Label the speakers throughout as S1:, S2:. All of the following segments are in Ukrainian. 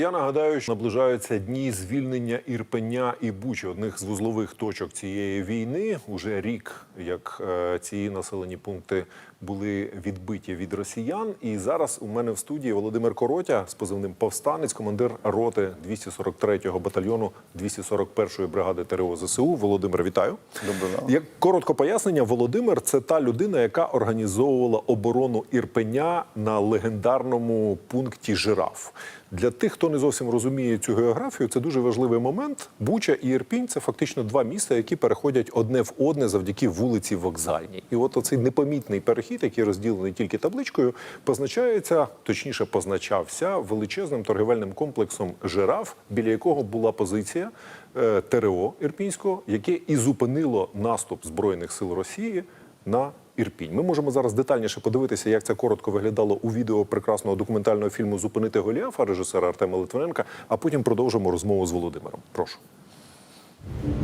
S1: Я нагадаю, що наближаються дні звільнення Ірпеня і Бучі, одних з вузлових точок цієї війни. Уже рік, як е, ці населені пункти були відбиті від росіян. І зараз у мене в студії Володимир Коротя з позивним повстанець, командир роти 243-го батальйону 241-ї бригади ТРО ЗСУ. Володимир, вітаю.
S2: Доброго.
S1: Як коротко пояснення, Володимир це та людина, яка організовувала оборону Ірпеня на легендарному пункті Жираф. Для тих, хто не зовсім розуміє цю географію, це дуже важливий момент. Буча і Ірпінь це фактично два міста, які переходять одне в одне завдяки вулиці Вокзальній. І от оцей непомітний перехід, який розділений тільки табличкою, позначається, точніше, позначався величезним торгівельним комплексом Жираф, біля якого була позиція е, ТРО Ірпінського, яке і зупинило наступ збройних сил Росії на Ірпінь. Ми можемо зараз детальніше подивитися, як це коротко виглядало у відео прекрасного документального фільму Зупинити Голіафа режисера Артема Литвиненка. А потім продовжимо розмову з Володимиром. Прошу.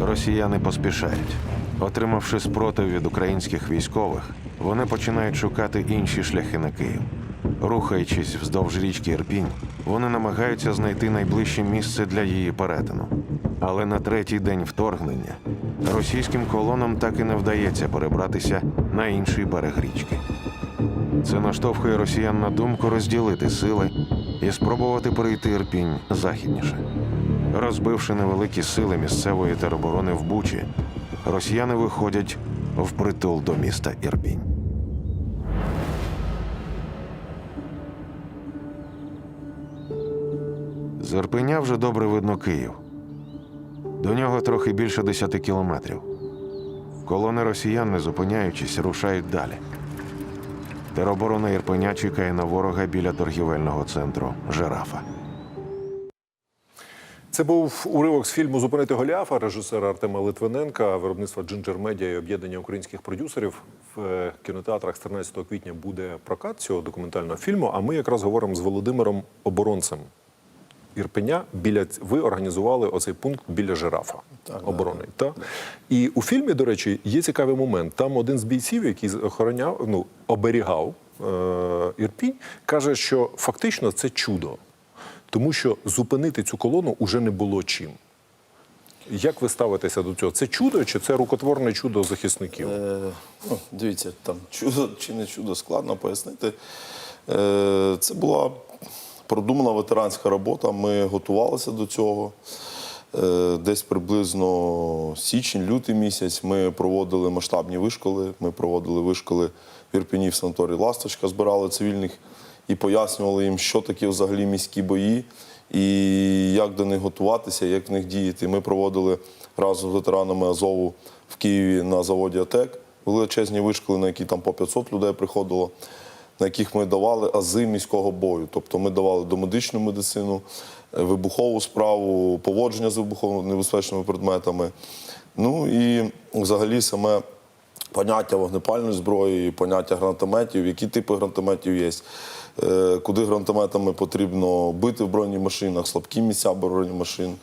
S3: Росіяни поспішають. Отримавши спротив від українських військових, вони починають шукати інші шляхи на Київ. Рухаючись вздовж річки Ірпінь, вони намагаються знайти найближче місце для її перетину. Але на третій день вторгнення російським колонам так і не вдається перебратися на інший берег річки. Це наштовхує росіян на думку розділити сили і спробувати перейти Ірпінь західніше. Розбивши невеликі сили місцевої тероборони в Бучі, росіяни виходять впритул до міста Ірпінь. З Ірпеня вже добре видно Київ. До нього трохи більше 10 кілометрів. Колони росіян, не зупиняючись, рушають далі. Тероборона Ірпеня чекає на ворога біля торгівельного центру Жирафа.
S1: Це був уривок з фільму Зупинити Голіафа режисера Артема Литвиненка, виробництва Джинджер Медіа і об'єднання українських продюсерів. В е, кінотеатрах з 13 квітня буде прокат цього документального фільму. А ми якраз говоримо з Володимиром Оборонцем. Ірпеня біля ви організували оцей пункт біля жирафа оборони. Та? І у фільмі, до речі, є цікавий момент. Там один з бійців, який охороняв, ну оберігав е- Ірпінь, каже, що фактично це чудо, тому що зупинити цю колону уже не було чим. Як ви ставитеся до цього? Це чудо чи це рукотворне чудо захисників?
S2: Е, ну, дивіться, там чудо чи не чудо, складно пояснити. Е, це була продумана ветеранська робота. Ми готувалися до цього. Е, десь приблизно січень, лютий місяць ми проводили масштабні вишколи. Ми проводили вишколи в Ірпіні в санаторії Ласточка, збирали цивільних і пояснювали їм, що таке взагалі міські бої і як до них готуватися, як в них діяти. Ми проводили разом з ветеранами Азову в Києві на заводі АТЕК величезні вишколи, на які там по 500 людей приходило, на яких ми давали ази міського бою. Тобто ми давали домедичну медицину, е, вибухову справу, поводження з вибухово небезпечними предметами. Ну і взагалі саме поняття вогнепальної зброї, поняття гранатометів, які типи гранатометів є, куди гранатометами потрібно бити в бронемашинах, слабкі місця бронемашин.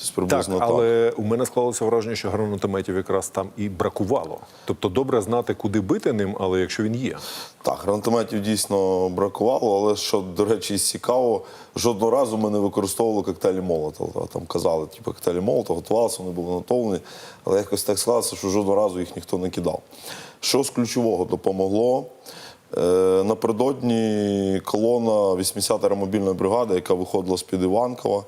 S2: Тобто
S1: Так,
S2: приблизно так.
S1: але у мене склалося враження, що гранатометів якраз там і бракувало. Тобто добре знати, куди бити ним, але якщо він є.
S2: Так, гранатометів дійсно бракувало, але що, до речі, цікаво, жодного разу ми не використовували коктейлі Молотова. Там казали, типу, коктейлі Молотова, готувалися, вони були готовлені, але якось так склалося, що жодного разу їх ніхто не кидав. Що з ключового допомогло? Е, напередодні колона 80-ї аеромобільної бригади, яка виходила з-під Іванкова,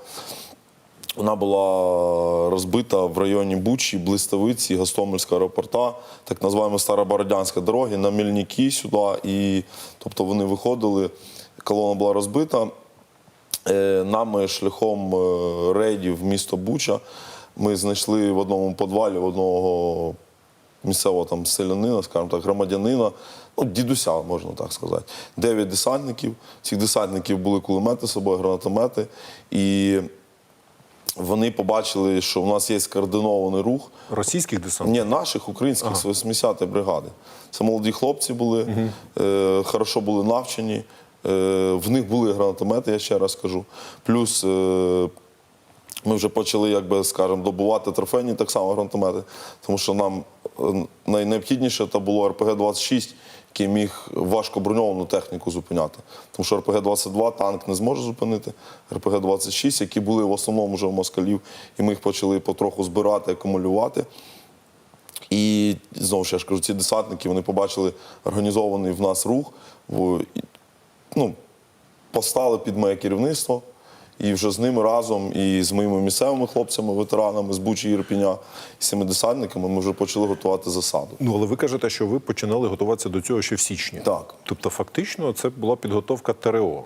S2: вона була розбита в районі Бучі, Блиставиці, Гостомельського аеропорта, так називаємо Старобородянська дороги, на Мільніки сюди. І, тобто вони виходили, колона була розбита. Е, Нами шляхом е, рейдів в місто Буча ми знайшли в одному подвалі в одного місцевого там селянина, скажімо так, громадянина, ну, дідуся, можна так сказати. Дев'ять десантників. Цих десантників були кулемети з собою, гранатомети. І вони побачили, що в нас є скоординований рух.
S1: Російських десантів?
S2: Ні, наших українських з 80-ї бригади. Це молоді хлопці були, е, хорошо були навчені. Е, в них були гранатомети, я ще раз кажу. Плюс е, ми вже почали, як би скажемо, добувати трофейні так само гранатомети, тому що нам найнеобхідніше це було РПГ-26, який міг важко броньовану техніку зупиняти. Тому що РПГ-22 танк не зможе зупинити. РПГ-26, які були в основному вже в москалів, і ми їх почали потроху збирати, акумулювати. І знову ж я ж кажу, ці десантники вони побачили організований в нас рух, ну, постали під моє керівництво. І вже з ними разом і з моїми місцевими хлопцями, ветеранами з Бучі і Ірпіня, і з ми вже почали готувати засаду.
S1: Ну, але ви кажете, що ви починали готуватися до цього ще в січні.
S2: Так.
S1: Тобто, фактично, це була підготовка ТРО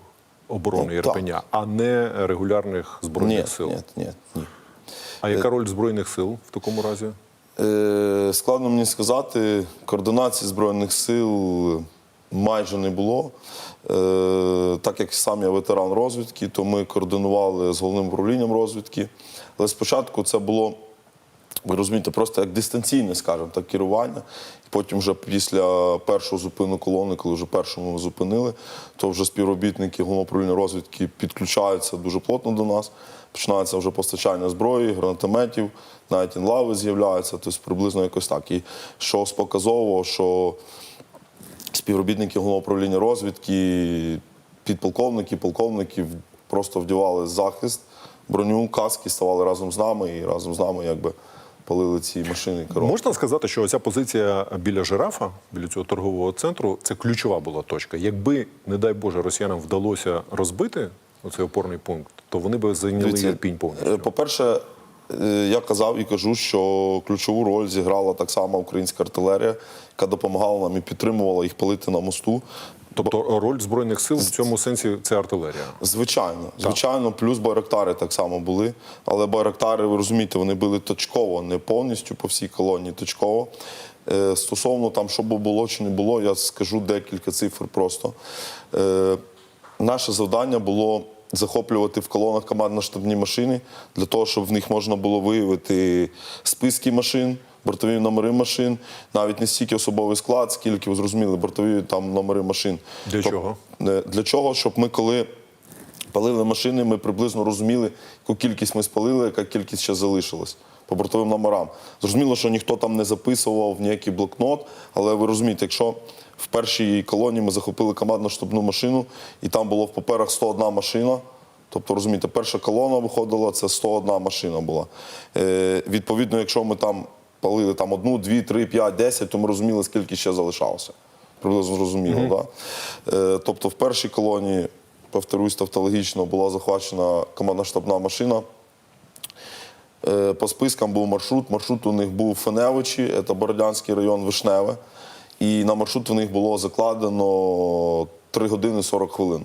S1: оборони
S2: Ну,
S1: Ірпеня, а не регулярних збройних
S2: Ні,
S1: сил.
S2: ні, ні, ні.
S1: А яка роль збройних сил в такому разі?
S2: Е, складно мені сказати, координації Збройних сил майже не було. Е, так як сам я ветеран розвідки, то ми координували з головним управлінням розвідки. Але спочатку це було, ви розумієте, просто як дистанційне, скажімо так, керування. І потім вже після першого зупину колони, коли вже першому ми зупинили, то вже співробітники головного управління розвідки підключаються дуже плотно до нас. Починається вже постачання зброї, гранатометів, навіть інлави з'являються, тобто приблизно якось так. І що показово, що співробітники головного управління розвідки, підполковники, полковники просто вдівали захист, броню, каски, ставали разом з нами і разом з нами якби палили ці машини. коробки.
S1: Можна сказати, що оця позиція біля жирафа, біля цього торгового центру, це ключова була точка. Якби, не дай Боже, росіянам вдалося розбити оцей опорний пункт, то вони би зайняли Ірпінь повністю.
S2: По-перше, е, я казав і кажу, що ключову роль зіграла так само українська артилерія, яка допомагала нам і підтримувала їх палити на мосту.
S1: Тобто роль збройних сил в цьому сенсі це артилерія.
S2: Звичайно, звичайно, плюс байрактари так само були. Але байрактари, ви розумієте, вони були точково, не повністю по всій колонії, точково. Е, стосовно там, що було чи не було, я скажу декілька цифр просто. Е, наше завдання було захоплювати в колонах командно-штабні машини для того, щоб в них можна було виявити списки машин. Бортові номери машин, навіть не стільки особовий склад, скільки ви зрозуміли, бортові там номери машин.
S1: Для
S2: Тоб-
S1: чого?
S2: Е, Для чого? Щоб ми коли палили машини, ми приблизно розуміли, яку кількість ми спалили, яка кількість ще залишилась по бортовим номерам. Зрозуміло, що ніхто там не записував ніякий блокнот, але ви розумієте, якщо в першій колонії ми захопили командно-штабну машину, і там було в паперах 101 машина. Тобто, розумієте, перша колона виходила, це 101 машина була. Е, відповідно, якщо ми там палили там одну, дві, три, п'ять, десять, то ми розуміли, скільки ще залишалося. Приблизно зрозуміло, да? Е, тобто в першій колонії, повторюсь, тавтологічно була захвачена командна штабна машина. Е, По спискам був маршрут. Маршрут у них був Феневичі, це Бородянський район Вишневе. І на маршрут у них було закладено 3 години 40 хвилин.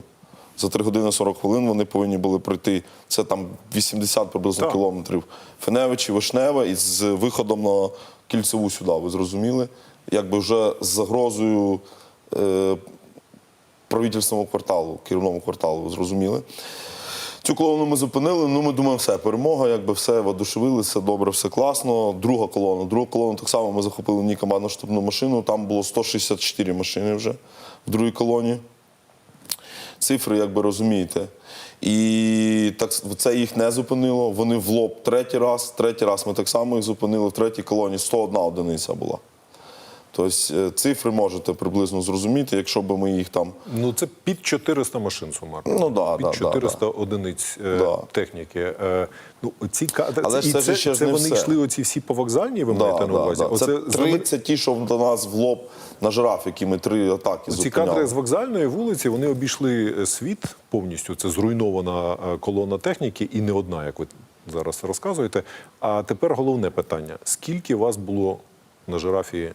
S2: За 3 години 40 хвилин вони повинні були пройти. Це там 80 приблизно
S1: Так.
S2: кілометрів. Феневичі, Вишневе і з виходом на кільцеву сюди, ви зрозуміли? Якби вже з загрозою е, правительственного кварталу, керівному кварталу, ви зрозуміли. Цю колону ми зупинили. Ну, ми думаємо, все, перемога, якби все воодушевили, все добре, все класно. Друга колона. Друга колона так само ми захопили ні командну штабну машину. Там було 164 машини вже в другій колоні. Цифри, як би розумієте. І так це їх не зупинило. Вони в лоб третій раз. Третій раз ми так само їх зупинили. В третій колоні 101 одиниця була. Тобто е, цифри можете приблизно зрозуміти, якщо б ми їх там
S1: Ну це під 400 машин сумарно.
S2: Ну, да,
S1: під
S2: да, да,
S1: 400 одиниць е,
S2: Да.
S1: техніки. Е, ну ці кадри
S2: Але
S1: і
S2: це ще
S1: це
S2: не
S1: вони
S2: все.
S1: йшли оці всі по вокзальній. Ви маєте на увазі? Оце
S2: три
S1: знамен-
S2: це ті, що до нас в лоб на жираф, які ми три атаки
S1: Ці
S2: зупиняли.
S1: кадри з вокзальної вулиці вони обійшли світ повністю. Це зруйнована колона техніки, і не одна, як ви зараз розказуєте. А тепер головне питання: скільки вас було на жирафі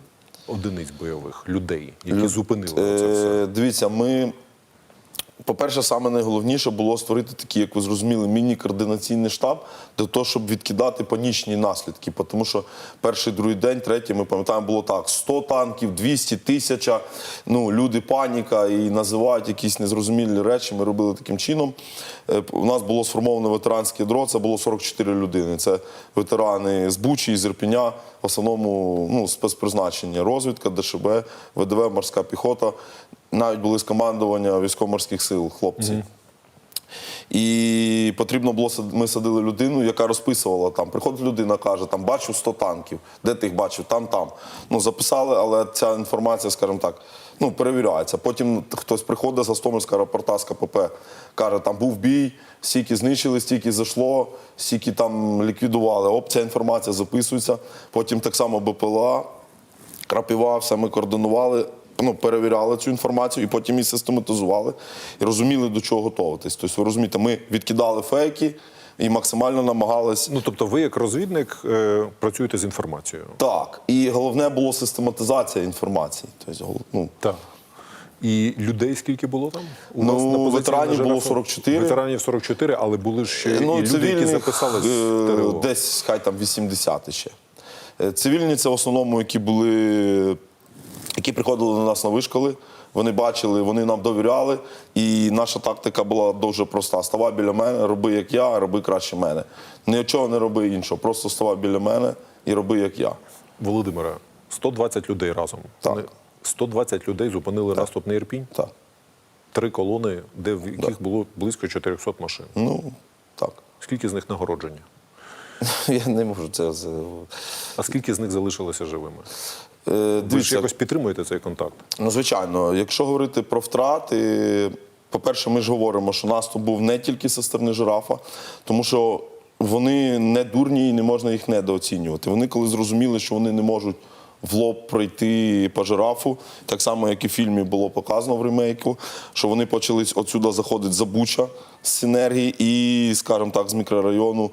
S1: одиниць бойових людей, які зупинили це все?
S2: Е, Дивіться, ми. По-перше, саме найголовніше було створити такий, як ви зрозуміли, міні-координаційний штаб для того, щоб відкидати панічні наслідки. Тому що перший, другий день, третій, ми пам'ятаємо, було так: 100 танків, 200, тисяча. Ну, люди паніка і називають якісь незрозумілі речі. Ми робили таким чином. Е, У нас було сформоване ветеранське ядро, це було 44 людини. Це ветерани з Бучі, з Ірпеня, в основному ну, спецпризначення, розвідка, ДШБ, ВДВ, морська піхота. Навіть були з командування військово-морських сил, хлопці. І потрібно було ми садили людину, яка розписувала там. Приходить людина, каже, там бачу 100 танків. Де ти їх бачив? Там, там. Ну записали, але ця інформація, скажімо так, ну перевіряється. Потім хтось приходить з Гостомельська рапорта з КПП, каже, там був бій, стільки знищили, стільки зайшло, стільки там ліквідували. Оп, ця інформація записується. Потім так само БПЛА, Крапіва, все ми координували, ну, перевіряли цю інформацію і потім її систематизували і розуміли, до чого готуватись. Тобто, ви розумієте, ми відкидали фейки і максимально намагались.
S1: Ну тобто, ви як розвідник е, працюєте з інформацією.
S2: Так, і головне було систематизація інформації. Тобто, ну,
S1: Так. І людей скільки було там? У
S2: Ну,
S1: вас на
S2: ветеранів було 44.
S1: Ветеранів 44, але були ж ще
S2: ну,
S1: і люди, які записались в
S2: е, десь хай там 80 ще. Е, Цивільні це в основному, які були, які приходили до нас на вишколи. Вони бачили, вони нам довіряли, і наша тактика була дуже проста: ставай біля мене, роби як я, роби краще мене. Нічого не роби іншого, просто ставай біля мене і роби як я.
S1: Володимире, 120 людей разом.
S2: Так.
S1: Вони- 120 людей зупинили наступ на Ірпінь.
S2: Так.
S1: Три колони, де в яких було близько 400 машин.
S2: Ну, так.
S1: Скільки з них нагороджені?
S2: Я не можу це.
S1: А скільки з них залишилося живими?
S2: Е,
S1: Ви ж якось підтримуєте цей контакт?
S2: Ну, звичайно, якщо говорити про втрати, по-перше, ми ж говоримо, що наступ був не тільки зі сторони жирафа, тому що вони не дурні і не можна їх недооцінювати. Вони коли зрозуміли, що вони не можуть в лоб пройти по жирафу, так само, як і в фільмі було показано в ремейку, що вони почали отсюди заходити за Буча з синергії і, скажімо так, з мікрорайону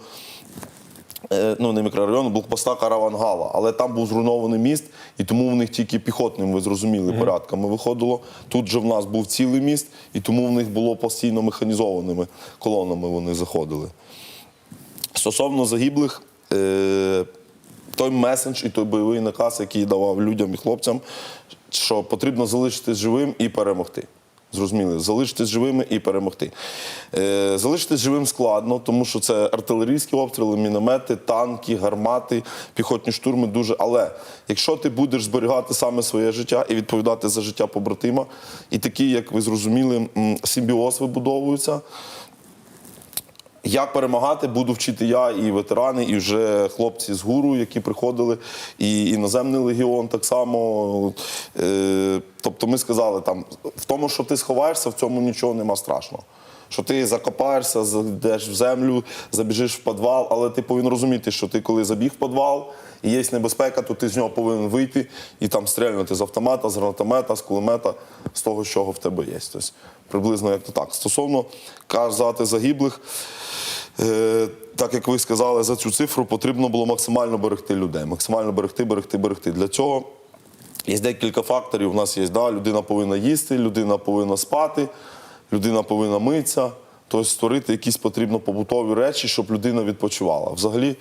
S2: ну не мікрорайону, блокпоста Каравангала. Але там був зруйнований міст, і тому в них тільки піхотним, ви зрозуміли, порядками виходило. Тут же в нас був цілий міст, і тому в них було постійно механізованими колонами вони заходили. Стосовно загиблих, е, той месендж і той бойовий наказ, який давав людям і хлопцям, що потрібно залишитись живим і перемогти. Зрозуміли, залишитись живими і перемогти. Е, залишитись живим складно, тому що це артилерійські обстріли, міномети, танки, гармати, піхотні штурми дуже. Але якщо ти будеш зберігати саме своє життя і відповідати за життя побратима, і такі, як ви зрозуміли, симбіоз вибудовується. Як перемагати, буду вчити я і ветерани, і вже хлопці з гуру, які приходили, і іноземний легіон так само. Е, тобто ми сказали, там, в тому, що ти сховаєшся, в цьому нічого нема страшного. Що ти закопаєшся, зайдеш в землю, забіжиш в підвал, але ти повинен розуміти, що ти коли забіг в підвал і є небезпека, то ти з нього повинен вийти і там стрельнути з автомата, з гранатомета, з кулемета, з того, що в тебе є. Тобто, приблизно як то так. Стосовно казати загиблих. Е, так як ви сказали, за цю цифру потрібно було максимально берегти людей. Максимально берегти, берегти, берегти. Для цього є декілька факторів. У нас є, да, людина повинна їсти, людина повинна спати, людина повинна митися. Тобто створити якісь потрібно побутові речі, щоб людина відпочивала. Взагалі,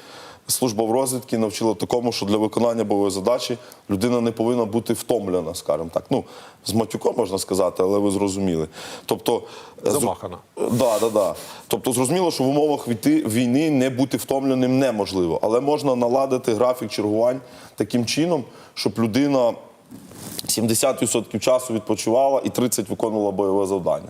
S2: служба в розвідці навчила такому, що для виконання бойової задачі людина не повинна бути втомлена, скажімо так. Ну, з матюком можна сказати, але ви зрозуміли. Тобто, е,
S1: Замахана.
S2: Да, да, да. Тобто зрозуміло, що в умовах війни не бути втомленим неможливо, але можна наладити графік чергувань таким чином, щоб людина 70% часу відпочивала і 30% виконувала бойове завдання.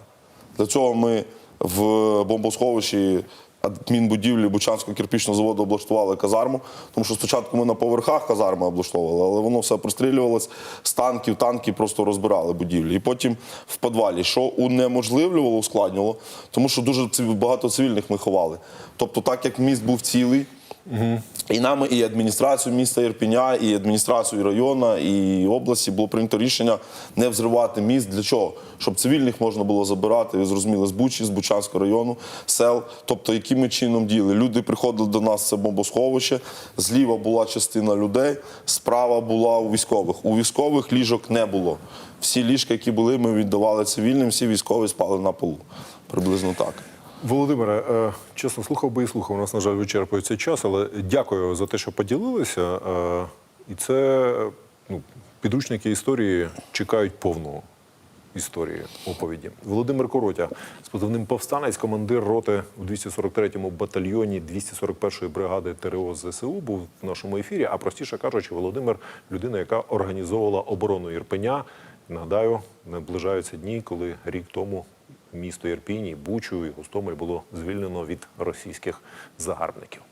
S2: Для цього ми в бомбосховищі адмінбудівлі Бучанського кирпічного заводу облаштували казарму, тому що спочатку ми на поверхах казарми облаштовували, але воно все прострілювалось з танків, танки просто розбирали будівлі. І потім в підвалі, що унеможливлювало, ускладнювало, тому що дуже багато цивільних ми ховали. Тобто, так як міст був цілий, і нами, і адміністрацію міста Ірпіня, і адміністрацію району, і області було прийнято рішення не взривати міст. Для чого? Щоб цивільних можна було забирати, ви зрозуміли, з Бучі, з Бучанського району, сел. Тобто, яким чином діяли? Люди приходили до нас, це бомбосховище. Зліва була частина людей, справа була у військових. У військових ліжок не було. Всі ліжка, які були, ми віддавали цивільним, всі військові спали на полу. Приблизно так.
S1: Володимире, е, чесно, слухав би і слухав. У нас, на жаль, вичерпується час, але дякую за те, що поділилися. Е, І це ну, підручники історії чекають повну історії оповіді. Володимир Коротя з позивним повстанець, командир роти у 243-му батальйоні 241-ї бригади ТРО ЗСУ був в нашому ефірі. А простіше кажучи, Володимир людина, яка організовувала оборону Ірпеня. Нагадаю, наближаються дні, коли рік тому місто Ірпіні, Бучу, і Гостомель було звільнено від російських загарбників.